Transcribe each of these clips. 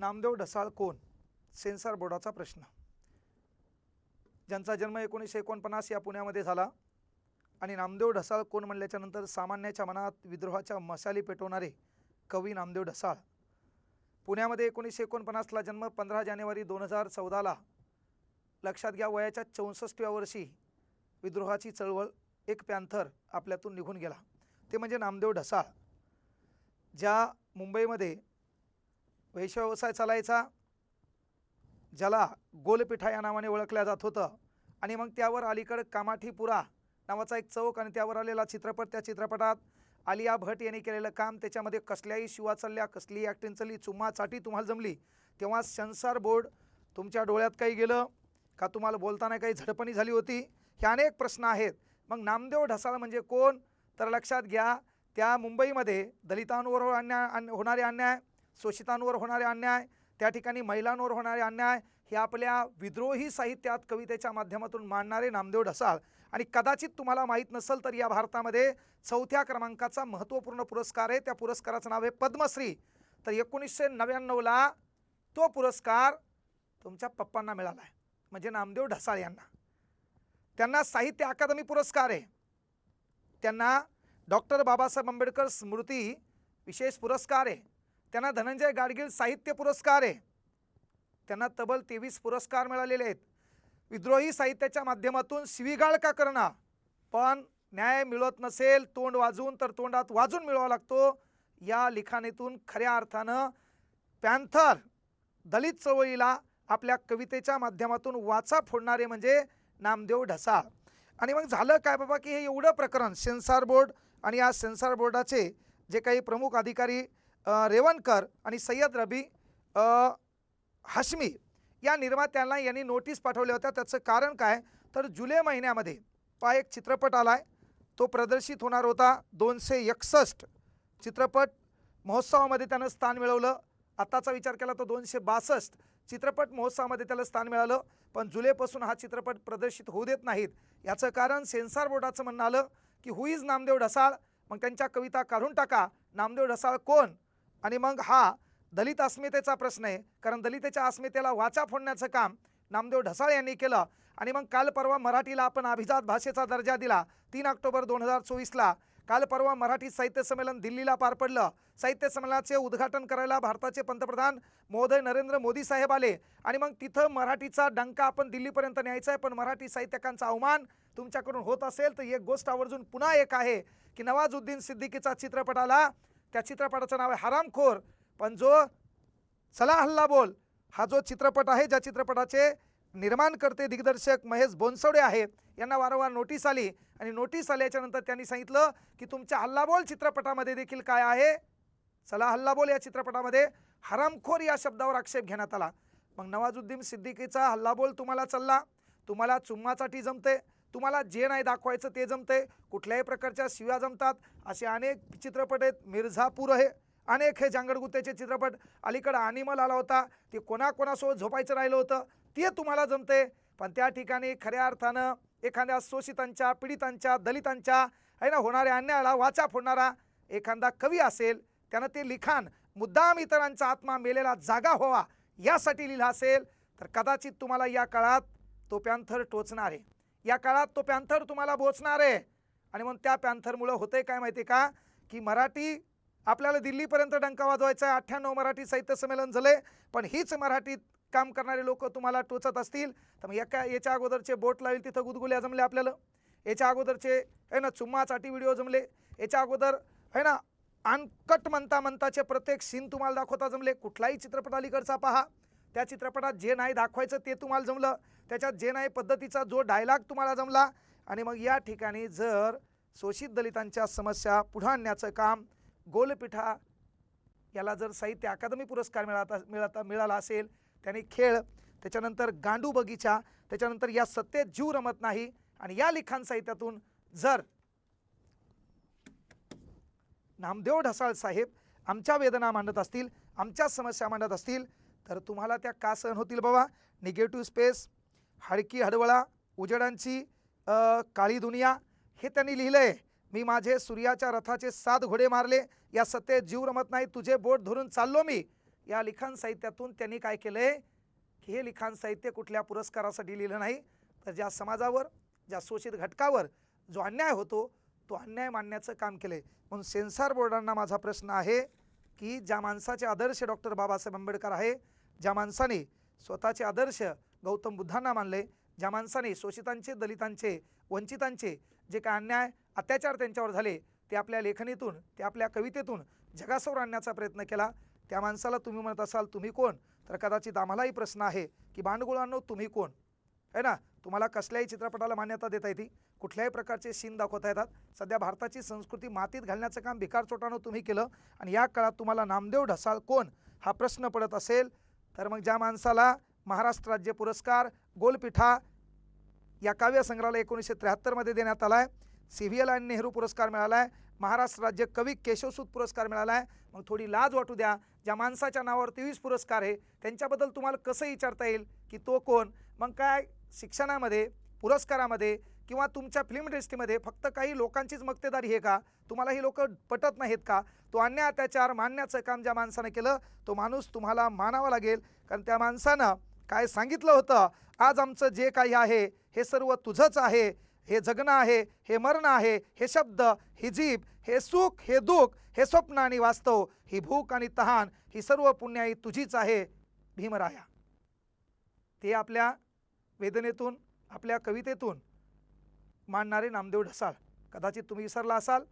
नामदेव ढसाळ कोण? सेन्सॉर बोर्डाचा प्रश्न. ज्यांचा जन्म एकोणीसशे एकोणपन्नास या पुण्यामध्ये झाला आणि नामदेव ढसाळ कोण म्हणल्याच्यानंतर सामान्याच्या मनात विद्रोहाच्या मशाली पेटवणारे कवी नामदेव ढसाळ. पुण्यामध्ये एकोणीसशे एकोणपन्नासला जन्म पंधरा जानेवारी दोन हजार चौदाला. लक्षात घ्या वयाच्या चौसष्टव्या वर्षी विद्रोहाची चळवळ एक पॅन्थर आपल्यातून निघून गेला. ते म्हणजे नामदेव ढसाळ. ज्या मुंबईमध्ये वैश्यव्यवसाय चालायचा. ज्याला गोलपिठा या नावाने ओळखल्या जात होतं. आणि मग त्यावर अलीकडं कामाठीपुरा नावाचा एक चौक आणि त्यावर आलेला चित्रपट त्या चित्रपटात आलिया भट यांनी केलेलं काम त्याच्यामध्ये कसल्याही शिवा चालल्या कसलीही ॲक्टिंग चालली चुम्मा चाटी तुम्हाला जमली तेव्हा सेन्सॉर बोर्ड तुमच्या डोळ्यात काही गेलं का तुम्हाला बोलताना काही झडपणी झाली होती? हे अनेक प्रश्न आहेत. मग नामदेव ढसाळ म्हणजे कोण? तर लक्षात घ्या त्या मुंबईमध्ये दलितांवर अन्याय अन- होणारे अन्याय शोषितांवर होणारे अन्याय त्या ठिकाणी महिलांवर होणारे अन्याय हे आपल्या विद्रोही साहित्यात कवितेच्या माध्यमातून मांडणारे नामदेव ढसाळ. आणि कदाचित तुम्हाला माहीत नसेल तर या भारतामध्ये चौथ्या क्रमांकाचा महत्त्वपूर्ण पुरस्कार आहे. त्या पुरस्काराचं नाव आहे पद्मश्री. तर एकोणीसशे नव्याण्णवला तो पुरस्कार तुमच्या पप्पांना मिळाला आहे. म्हणजे नामदेव ढसाळ यांना. त्यांना साहित्य अकादमी पुरस्कार आहे. त्यांना डॉक्टर बाबासाहेब आंबेडकर स्मृती विशेष पुरस्कार आहे. त्यांना धनंजय गाडगीळ साहित्य पुरस्कार आहे. त्यांना तब्बल तेवीस पुरस्कार मिळालेले आहेत. विद्रोही साहित्याच्या माध्यमातून शिवीगाळ का करणा? पण न्याय मिळत नसेल तोंड वाजून तर तोंडात वाजून मिळवावा लागतो. या लिखाणीतून खऱ्या अर्थानं पॅन्थर दलित चळवळीला आपल्या कवितेच्या माध्यमातून वाचा फोडणारे म्हणजे नामदेव ढसाळ आणि मग झालं काय बाबा की हे एवढं प्रकरण सेन्सार बोर्ड आणि या सेन्सार बोर्डाचे जे काही प्रमुख अधिकारी रेवणकर आणि सय्यद रबी हश्मी हाशमी या निर्मात्यांना यांनी नोटीस पाठवल्या होत्या. त्याचं कारण काय? तर जुलै महिन्यामध्ये पहा एक चित्रपट आला आहे तो प्रदर्शित होणार होता दोनशे एकसष्ट. चित्रपट महोत्सवामध्ये त्यानं स्थान मिळवलं. आत्ताचा विचार केला तर दोनशे बासष्ट. चित्रपट महोत्सवामध्ये त्याला स्थान मिळालं पण जुलैपासून हा चित्रपट प्रदर्शित होऊ देत नाहीत. याचं कारण सेन्सॉर बोर्डाचं म्हणणं आलं की हुईज नामदेव ढसाळ? मग त्यांच्या कविता काढून टाका. नामदेव ढसाळ कोण? आणि मग हा दलित अस्मितेचा प्रश्न आहे कारण दलितेच्या अस्मितेला वाचा फोडण्याचं काम नामदेव ढसाळ यांनी केलं. आणि मग काल परवा मराठीला आपण अभिजात भाषेचा दर्जा दिला तीन ऑक्टोबर दोन हजार चोवीसला. काल परवा मराठी साहित्य संमेलन दिल्लीला पार पडलं. साहित्य संमेलनाचे उद्घाटन करायला भारताचे पंतप्रधान महोदय नरेंद्र मोदी साहेब आले. आणि मग तिथं मराठीचा डंका आपण दिल्लीपर्यंत न्यायचा आहे पण मराठी साहित्यकांचा अवमान तुमच्याकडून होत असेल तर एक गोष्ट आवर्जून पुन्हा एक आहे की नवाजुद्दीन सिद्दीकीचा चित्रपटाला त्या चित्रपटाचं नाव आहे हरामखोर. पण जो चला हल्ला बोल हा जो चित्रपट आहे ज्या चित्रपटाचे निर्माणकर्ते दिग्दर्शक महेश बोनसवडे आहेत यांना वारंवार नोटीस आली आणि नोटीस आल्याच्यानंतर त्यांनी सांगितलं की तुमच्या हल्लाबोल चित्रपटामध्ये देखील काय आहे? चला हल्लाबोल या चित्रपटामध्ये हरामखोर या शब्दावर आक्षेप घेण्यात आला. मग नवाजुद्दीन सिद्दीकीचा हल्लाबोल तुम्हाला चालला. तुम्हाला चुम्मासाठी जमते. तुम्हाला जे नाही दाखवायचं ते जमते कुठल्याही प्रकारच्या शिव्या जमतात. असे अनेक चित्रपट आहेत. मिर्झापूर आहे. अनेक हे जांगडगुत्त्याचे चित्रपट. अलीकडं अॅनिमल आला होता. ते कोणाकोणासोबत झोपायचं राहिलं होतं ते तुम्हाला जमते पण त्या ठिकाणी खऱ्या अर्थानं एखाद्या शोषितांच्या पीडितांच्या दलितांच्या आहे ना होणाऱ्या अन्यायाला वाचा फोडणारा एखादा कवी असेल त्यानं ते लिखाण मुद्दाम इतरांचा आत्मा मेलेला जागा व्हावा यासाठी लिहिला असेल तर कदाचित तुम्हाला या काळात तो पॅन्थर टोचणार आहे. या काळात तो पॅन्थर तुम्हाला बोचणार आहे. आणि मग त्या पॅन्थरमुळं होतंय काय माहिती आहे का? की मराठी आपल्याला दिल्लीपर्यंत डंका वाजवायचा आहे. अठ्ठ्याण्णव मराठी साहित्य संमेलन झाले पण हीच मराठीत काम करणारे लोक तुम्हाला टोचत असतील. तर मग एका याच्या अगोदरचे बोट लावेल तिथं गुदगुल्या जमले आपल्याला. याच्या अगोदरचे आहे ना चुम्मासाठी व्हिडिओ जमले. याच्या अगोदर आहे ना अनकट म्हणता म्हणताचे प्रत्येक सीन तुम्हाला दाखवता जमले. कुठलाही चित्रपट अलीकडचा पहा. त्या चित्रपटात जे नाही दाखवायचं ते तुम्हाला जमलं त्याच्यात जे नाही पद्धतीचा जो डायलॉग तुम्हाला जमला आणि मग या ठिकाणी जर शोषित दलितांच्या समस्या पुढं आणण्याचं काम गोलपिठा याला जर साहित्य अकादमी पुरस्कार मिळाता मिळाता मिळाला असेल त्याने खेळ त्याच्यानंतर गांडू बगीचा त्याच्यानंतर या सत्तेत जीव रमत नाही आणि या लिखाण साहित्यातून जर नामदेव ढसाळ साहेब आमच्या वेदना मांडत असतील आमच्या समस्या मांडत असतील तर तुम्हाला त्या का सहन होतील बाबा? निगेटिव्ह स्पेस हाडकी हडवळा उजेडांची काळी दुनिया हे त्यांनी लिहिलं आहे मी माझे सूर्याच्या रथाचे सात घोडे मारले. या सत्तेत जीव रमत नाही. तुझे बोट धरून चाललो मी. या लिखाण साहित्यातून त्यांनी काय केलं आहे की हे लिखाण साहित्य कुठल्या पुरस्कारासाठी लिहिलं नाही. तर ज्या समाजावर ज्या शोषित घटकावर जो अन्याय होतो तो अन्याय मांडण्याचं काम केलं आहे म्हणून सेन्सॉर बोर्डांना माझा प्रश्न आहे की ज्या माणसाचे आदर्श डॉक्टर बाबासाहेब आंबेडकर आहे ज्या माणसाने स्वतःचे आदर्श गौतम बुद्धांना मानले ज्या माणसाने शोषितांचे दलितांचे वंचितांचे जे काय अन्याय अत्याचार त्यांच्यावर झाले ते आपल्या लेखणीतून ते आपल्या कवितेतून जगासमोर आणण्याचा प्रयत्न केला. त्या माणसाला तुम्ही म्हणत असाल तुम्ही कोण? तर कदाचित आम्हालाही प्रश्न आहे की बांडगुळांनो तुम्ही कोण? है ना? तुम्हाला कसल्याही चित्रपटाला मान्यता देता येते कुठल्याही प्रकारचे सीन दाखवता येतात. सध्या भारताची संस्कृती मातीत घालण्याचं काम भिकार चोटानं तुम्ही केलं आणि या काळात तुम्हाला नामदेव ढसाळ कोण? हा प्रश्न पडत असेल. तर मग ज्या माणसाला महाराष्ट्र राज्य पुरस्कार गोलपिठा या काव्य संग्रहाला एकोणीसशे त्र्याहत्तरमध्ये देण्यात आला आहे सी व्ही एल आणि नेहरू पुरस्कार मिळाला आहे महाराष्ट्र राज्य कवी केशवसूत पुरस्कार मिळाला आहे मग थोडी लाज वाटू द्या. ज्या माणसाच्या नावावर तेवीस पुरस्कार आहे त्यांच्याबद्दल तुम्हाला कसं विचारता येईल? की तो कोण? मग काय शिक्षणामध्ये पुरस्कारामध्ये किंवा तुमच्या फिल्म इंडस्ट्रीमध्ये फक्त काही लोकांचीच मक्तेदारी आहे का? तुम्हाला ही लोक पटत नाहीत का? तो अन्याय अत्याचार मानण्याचं काम ज्या माणसानं केलं तो माणूस तुम्हाला मानावा लागेल. कारण त्या माणसानं काय सांगितलं होतं आज आमचं जे काही आहे हे सर्व तुझंच आहे. हे जगणं आहे हे मरणं आहे हे शब्द ही जीभ हे सुख हे दुःख हे स्वप्न आणि वास्तव ही भूक आणि तहान ही सर्व पुण्याई तुझीच आहे. भीमराया. ते आपल्या वेदनेतून आपल्या कवितेतून मांडणारे नामदेव ढसाळ. कदाचित तुम्ही विसरला असाल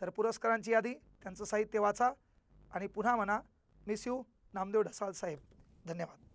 तर पुरस्कारांची यादी त्यांचं साहित्य वाचा आणि पुन्हा म्हणा मिस यू नामदेव ढसाळ साहेब. धन्यवाद.